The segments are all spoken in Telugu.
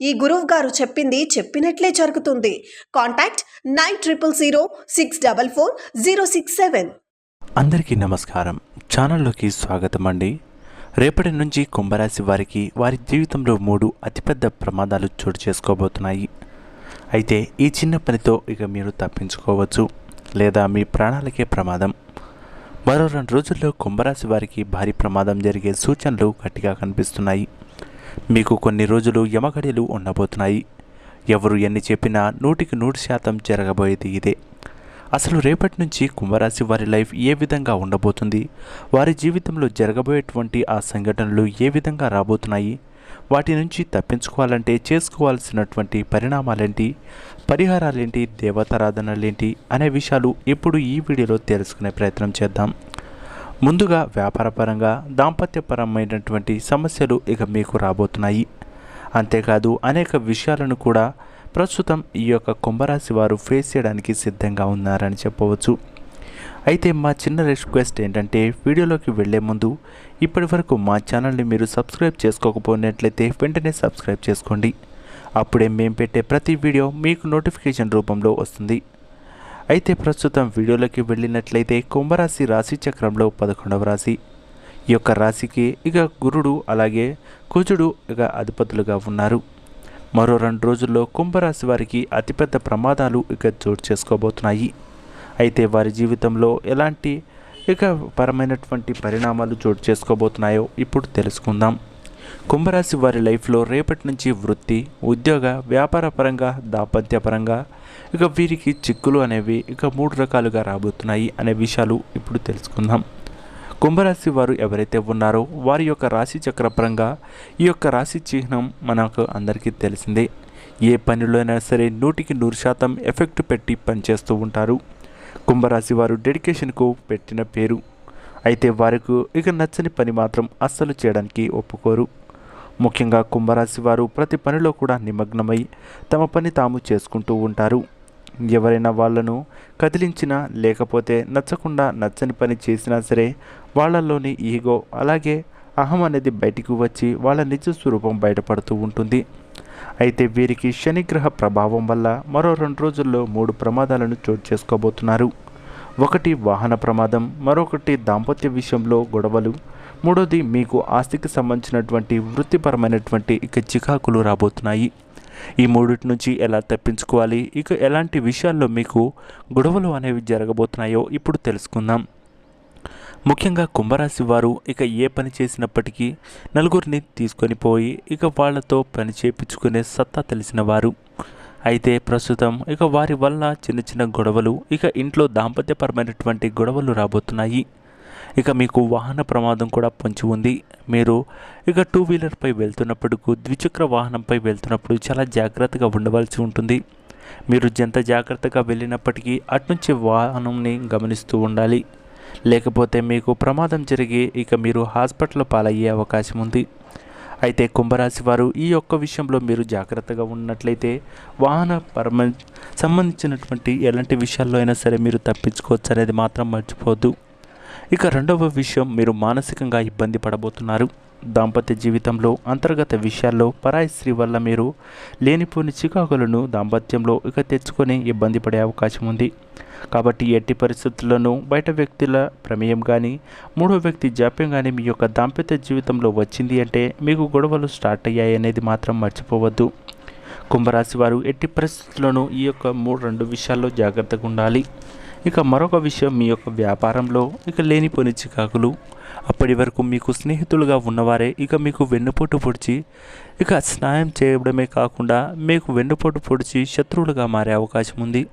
ఈ గురువు గారు చెప్పింది చెప్పినట్లే జరుగుతుంది. Contact nine triple zero six double four zero six seven. అందరికీ నమస్కారం. ఛానల్లోకి స్వాగతం అండి. రేపటి నుంచి కుంభరాశి వారికి వారి జీవితంలో మూడు అతిపెద్ద ప్రమాదాలు చోటు చేసుకోబోతున్నాయి. అయితే ఈ చిన్న పనితో ఇక మీరు తప్పించుకోవచ్చు లేదా మీ ప్రాణాలకే ప్రమాదం. మరో రెండు రోజుల్లో కుంభరాశి వారికి భారీ ప్రమాదం జరిగే సూచనలు గట్టిగా కనిపిస్తున్నాయి. మీకు కొన్ని రోజులు యమగడిలు ఉండబోతున్నాయి. ఎవరు ఎన్ని చెప్పినా నూటికి నూరు శాతం జరగబోయేది ఇదే. అసలు రేపటి నుంచి కుంభరాశి వారి లైఫ్ ఏ విధంగా ఉండబోతుంది? వారి జీవితంలో జరగబోయేటువంటి ఆ సంఘటనలు ఏ విధంగా రాబోతున్నాయి? వాటి నుంచి తప్పించుకోవాలంటే చేసుకోవాల్సినటువంటి పరిణామాలేంటి? పరిహారాలేంటి? దేవతారాధనలేంటి? అనే విషయాలు ఇప్పుడు ఈ వీడియోలో తెలుసుకునే ప్రయత్నం చేద్దాం. ముందుగా వ్యాపారపరంగా దాంపత్యపరమైనటువంటి సమస్యలు ఇక మీకు రాబోతున్నాయి. అంతేకాదు అనేక విషయాలను కూడా ప్రస్తుతం ఈ యొక్క కుంభరాశి వారు ఫేస్ చేయడానికి సిద్ధంగా ఉన్నారని చెప్పవచ్చు. అయితే మా చిన్న రిక్వెస్ట్ ఏంటంటే వీడియోలోకి వెళ్ళే ముందు ఇప్పటి వరకు మా ఛానల్ని మీరు సబ్స్క్రైబ్ చేసుకోకపోయినట్లయితే వెంటనే సబ్స్క్రైబ్ చేసుకోండి. అప్పుడే మేము పెట్టే ప్రతి వీడియో మీకు నోటిఫికేషన్ రూపంలో వస్తుంది. అయితే ప్రస్తుతం వీడియోలోకి వెళ్ళినట్లయితే కుంభరాశి రాశి చక్రంలో పదకొండవ రాశి. ఈ యొక్క రాశికి ఇక గురుడు అలాగే కుజుడు ఇక అధిపతులుగా ఉన్నారు. మరో రెండు రోజుల్లో కుంభరాశి వారికి అతిపెద్ద ప్రమాదాలు ఇక చోటు చేసుకోబోతున్నాయి. అయితే వారి జీవితంలో ఎలాంటి ఇక పరమైనటువంటి పరిణామాలు చోటు చేసుకోబోతున్నాయో ఇప్పుడు తెలుసుకుందాం. కుంభరాశి వారి లైఫ్లో రేపటి నుంచి వృత్తి ఉద్యోగ వ్యాపార పరంగా దాంపత్యపరంగా ఇక వీరికి చిక్కులు అనేవి ఇక మూడు రకాలుగా రాబోతున్నాయి అనే విషయాలు ఇప్పుడు తెలుసుకుందాం. కుంభరాశి వారు ఎవరైతే ఉన్నారో వారి యొక్క రాశి చక్రపరంగా ఈ యొక్క రాశి చిహ్నం మనకు అందరికీ తెలిసిందే. ఏ పనిలో అయినా సరే నూటికి నూరు శాతం ఎఫెక్ట్ పెట్టి పనిచేస్తూ ఉంటారు. కుంభరాశి వారు డెడికేషన్కు పెట్టిన పేరు. అయితే వారికి ఇక నచ్చని పని మాత్రం అస్సలు చేయడానికి ఒప్పుకోరు. ముఖ్యంగా కుంభరాశి వారు ప్రతి పనిలో కూడా నిమగ్నమై తమ పని తాము చేసుకుంటూ ఉంటారు. ఎవరైనా వాళ్ళను కదిలించినా లేకపోతే నచ్చకుండా నచ్చని పని చేసినా సరే వాళ్ళల్లోని ఈగో అలాగే అహం అనేది బయటికి వచ్చి వాళ్ళ నిజ స్వరూపం బయటపడుతూ ఉంటుంది. అయితే వీరికి శనిగ్రహ ప్రభావం వల్ల మరో రెండు రోజుల్లో మూడు ప్రమాదాలను చోటు చేసుకోబోతున్నారు. ఒకటి వాహన ప్రమాదం మరొకటి దాంపత్య విషయంలో గొడవలు మూడోది మీకు ఆస్తికి సంబంధించినటువంటి వృత్తిపరమైనటువంటి ఇక చికాకులు రాబోతున్నాయి. ఈ మూడిటి నుంచి ఎలా తప్పించుకోవాలి? ఇక ఎలాంటి విషయాల్లో మీకు గొడవలు అనేవి జరగబోతున్నాయో ఇప్పుడు తెలుసుకుందాం. ముఖ్యంగా కుంభరాశి వారు ఇక ఏ పని చేసినప్పటికీ నలుగురిని తీసుకొని పోయి ఇక వాళ్ళతో పని చేపించుకునే సత్తా తెలిసిన వారు. అయితే ప్రస్తుతం ఇక వారి వల్ల చిన్న చిన్న గొడవలు ఇక ఇంట్లో దాంపత్యపరమైనటువంటి గొడవలు రాబోతున్నాయి. ఇక మీకు వాహన ప్రమాదం కూడా పొంచి ఉంది. మీరు ఇక టూ వీలర్పై వెళ్తున్నప్పుడు ద్విచక్ర వాహనంపై వెళ్తున్నప్పుడు చాలా జాగ్రత్తగా ఉండవలసి ఉంటుంది. మీరు ఎంత జాగ్రత్తగా వెళ్ళినప్పటికీ అటునుంచి వాహనంని గమనిస్తూ ఉండాలి. లేకపోతే మీకు ప్రమాదం జరిగి ఇక మీరు హాస్పిటల్ పాలయ్యే అవకాశం ఉంది. అయితే కుంభరాశి వారు ఈ యొక్క విషయంలో మీరు జాగ్రత్తగా ఉన్నట్లయితే వాహన పరమ సంబంధించినటువంటి ఎలాంటి విషయాల్లో అయినా సరే మీరు తప్పించుకోవచ్చు అనేది మాత్రం మర్చిపోద్దు ఇక రెండవ విషయం మీరు మానసికంగా ఇబ్బంది పడబోతున్నారు. దాంపత్య జీవితంలో అంతర్గత విషయాల్లో పరాయి స్త్రీ వల్ల మీరు లేనిపోని చికాకులను దాంపత్యంలో ఇక తెచ్చుకొని ఇబ్బంది పడే అవకాశం ఉంది. కాబట్టి ఎట్టి పరిస్థితుల్లోనూ బయట వ్యక్తుల ప్రమేయం కానీ మూడో వ్యక్తి జాప్యం కానీ మీ యొక్క దాంపత్య జీవితంలో వచ్చింది అంటే మీకు గొడవలు స్టార్ట్ అయ్యాయి అనేది మాత్రం మర్చిపోవద్దు. కుంభరాశి వారు ఎట్టి పరిస్థితుల్లోనూ ఈ యొక్క మూడు రెండు విషయాల్లో జాగ్రత్తగా ఉండాలి. ఇక మరొక విషయం మీ యొక్క వ్యాపారంలో ఇక లేనిపోని చికాకులు. అప్పటి వరకు మీకు స్నేహితులుగా ఉన్నవారే ఇక మీకు వెన్నుపోటు పొడిచి ఇక స్నాయం చేయడమే కాకుండా మీకు వెన్నుపోటు పొడిచి శత్రువులుగా మారే అవకాశం ఉంది.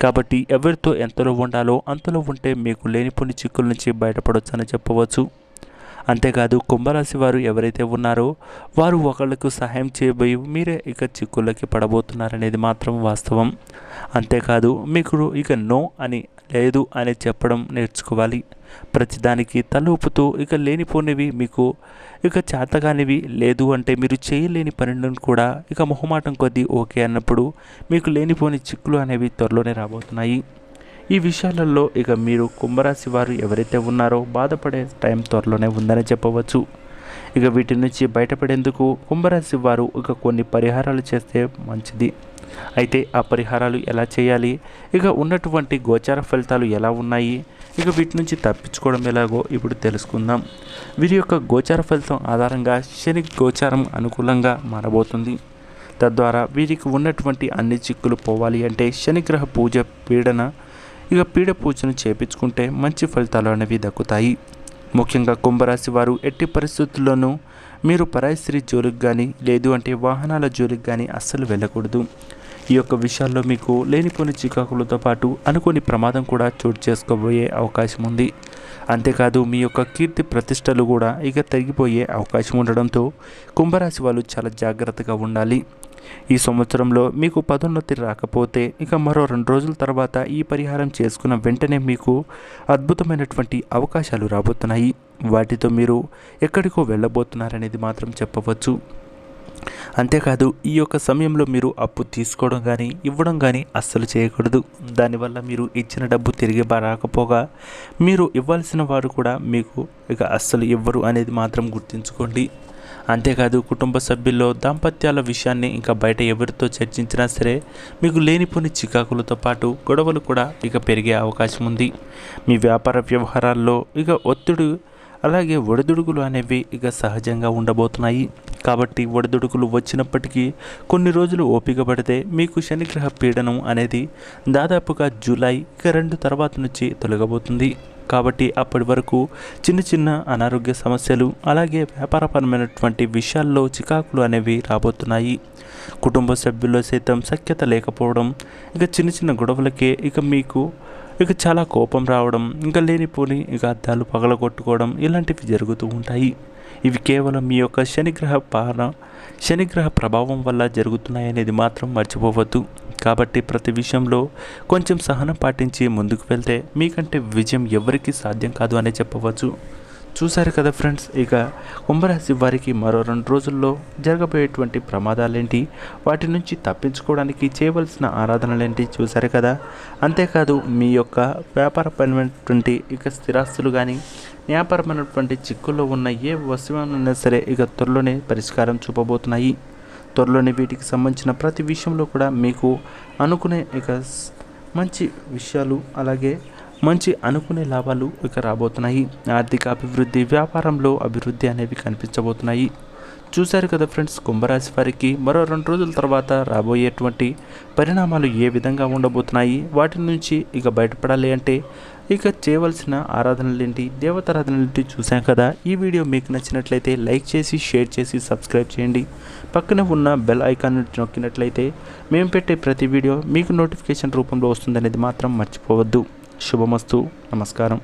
కాబట్టి ఎవరితో ఎంతలో ఉండాలో అంతలో ఉంటే మీకు లేనిపోని చిక్కుల నుంచి బయటపడవచ్చని చెప్పవచ్చు. అంతేకాదు కుంభరాశి వారు ఎవరైతే ఉన్నారో వారు ఒకళ్ళకు సహాయం చేయబోయి మీరే ఇక చిక్కులకి పడబోతున్నారనేది మాత్రం వాస్తవం. అంతేకాదు మీకు ఇక నో అని లేదు అని చెప్పడం నేర్చుకోవాలి. ప్రతిదానికి తలూపుతూ ఇక లేనిపోనివి మీకు ఇక చేతగానివి లేదు అంటే మీరు చేయలేని పనులను కూడా ఇక మొహమాటం కొద్దీ ఓకే అన్నప్పుడు మీకు లేనిపోని చిక్కులు అనేవి త్వరలోనే రాబోతున్నాయి. ఈ విషయాలలో ఇక మీరు కుంభరాశి వారు ఎవరైతే ఉన్నారో బాధపడే టైం త్వరలోనే ఉందని చెప్పవచ్చు. ఇక వీటి నుంచి బయటపడేందుకు కుంభరాశి వారు ఇక కొన్ని పరిహారాలు చేస్తే మంచిది. అయితే ఆ పరిహారాలు ఎలా చేయాలి? ఇక ఉన్నటువంటి గోచార ఫలితాలు ఎలా ఉన్నాయి? ఇక వీటి నుంచి తప్పించుకోవడం ఎలాగో ఇప్పుడు తెలుసుకుందాం. వీరి యొక్క గోచార ఫలితం ఆధారంగా శని గోచారం అనుకూలంగా మారబోతుంది. తద్వారా వీరికి ఉన్నటువంటి అన్ని చిక్కులు పోవాలి అంటే శనిగ్రహ పూజ పీడన ఇక పీడ పూజను చేపించుకుంటే మంచి ఫలితాలు అనేవి దక్కుతాయి. ముఖ్యంగా కుంభరాశి వారు ఎట్టి పరిస్థితుల్లోనూ మీరు పరాయి స్త్రీ జోలికి కానీ లేదు అంటే వాహనాల జోలికి కానీ అస్సలు వెళ్ళకూడదు. ఈ యొక్క విషయాల్లో మీకు లేనిపోని చికాకులతో పాటు అనుకోని ప్రమాదం కూడా చోటు చేసుకోబోయే అవకాశం ఉంది. అంతేకాదు మీ యొక్క కీర్తి ప్రతిష్టలు కూడా ఇక తగ్గిపోయే అవకాశం ఉండడంతో కుంభరాశి వాళ్ళు చాలా జాగ్రత్తగా ఉండాలి. ఈ సంవత్సరంలో మీకు పదోన్నతి రాకపోతే ఇక మరో రెండు రోజుల తర్వాత ఈ పరిహారం చేసుకున్న వెంటనే మీకు అద్భుతమైనటువంటి అవకాశాలు రాబోతున్నాయి. వాటితో మీరు ఎక్కడికో వెళ్ళబోతున్నారనేది మాత్రం చెప్పవచ్చు. అంతేకాదు ఈ యొక్క సమయంలో మీరు అప్పు తీసుకోవడం కానీ ఇవ్వడం కానీ అస్సలు చేయకూడదు. దానివల్ల మీరు ఇచ్చిన డబ్బు తిరిగి రాకపోగా మీరు ఇవ్వాల్సిన వారు కూడా మీకు ఇక అస్సలు ఇవ్వరు అనేది మాత్రం గుర్తుంచుకోండి. అంతేకాదు కుటుంబ సభ్యుల్లో దాంపత్యాల విషయాన్ని ఇంకా బయట ఎవరితో చర్చించినా సరే మీకు లేనిపోని చికాకులతో పాటు గొడవలు కూడా ఇక పెరిగే అవకాశం ఉంది. మీ వ్యాపార వ్యవహారాల్లో ఇక ఒత్తిడి అలాగే ఒడిదుడుకులు అనేవి ఇక సహజంగా ఉండబోతున్నాయి. కాబట్టి ఒడిదుడుకులు వచ్చినప్పటికీ కొన్ని రోజులు ఓపిక పడితే మీకు శనిగ్రహ పీడనం అనేది దాదాపుగా జూలై ఇక రెండు తర్వాత నుంచి తొలగబోతుంది. కాబట్టి అప్పటి వరకు చిన్న చిన్న అనారోగ్య సమస్యలు అలాగే వ్యాపారపరమైనటువంటి విషయాల్లో చికాకులు అనేవి రాబోతున్నాయి. కుటుంబ సభ్యుల్లో సైతం సఖ్యత లేకపోవడం ఇక చిన్న చిన్న గొడవలకే ఇక మీకు ఇక చాలా కోపం రావడం ఇంకా లేనిపోని ఇక అద్దాలు పగలగొట్టుకోవడం ఇలాంటివి జరుగుతూ ఉంటాయి. ఇవి కేవలం మీ యొక్క శనిగ్రహ పాలన శనిగ్రహ ప్రభావం వల్ల జరుగుతున్నాయనేది మాత్రం మర్చిపోవద్దు. కాబట్టి ప్రతి విషయంలో కొంచెం సహనం పాటించి ముందుకు వెళ్తే మీకంటే విజయం ఎవరికీ సాధ్యం కాదు అనే చెప్పవచ్చు. చూశారు కదా ఫ్రెండ్స్ ఇక కుంభరాశి వారికి మరో రెండు రోజుల్లో జరగబోయేటువంటి ప్రమాదాలేంటి? వాటి నుంచి తప్పించుకోవడానికి చేయవలసిన ఆరాధనలేంటి? చూశారు కదా? అంతేకాదు మీ యొక్క వ్యాపారపరమైనటువంటి ఇక స్థిరాస్తులు కానీ వ్యాపారమైనటువంటి చిక్కుల్లో ఉన్న ఏ వస్తువునైనా సరే ఇక త్వరలోనే పరిష్కారం చూపబోతున్నాయి. త్వరలోనే వీటికి సంబంధించిన ప్రతి విషయంలో కూడా మీకు అనుకునే ఇక మంచి విషయాలు అలాగే మంచి అనుకునే లాభాలు ఇక రాబోతున్నాయి. ఆర్థిక అభివృద్ధి వ్యాపారంలో అభివృద్ధి అనేవి కనిపించబోతున్నాయి. చూశారు కదా ఫ్రెండ్స్ కుంభరాశి వారికి మరో రెండు రోజుల తర్వాత రాబోయేటువంటి పరిణామాలు ఏ విధంగా ఉండబోతున్నాయి? వాటి నుంచి ఇక బయటపడాలి అంటే ఇక చేయవలసిన ఆరాధనలేంటి దేవతారాధనలేంటి చూసాం కదా? ఈ వీడియో మీకు నచ్చినట్లయితే లైక్ చేసి షేర్ చేసి సబ్స్క్రైబ్ చేయండి. పక్కన ఉన్న బెల్ ఐకాన్ నొక్కినట్లయితే మేము పెట్టే ప్రతి వీడియో మీకు నోటిఫికేషన్ రూపంలో వస్తుందనేది మాత్రం మర్చిపోవద్దు. శుభమస్తు. నమస్కారం.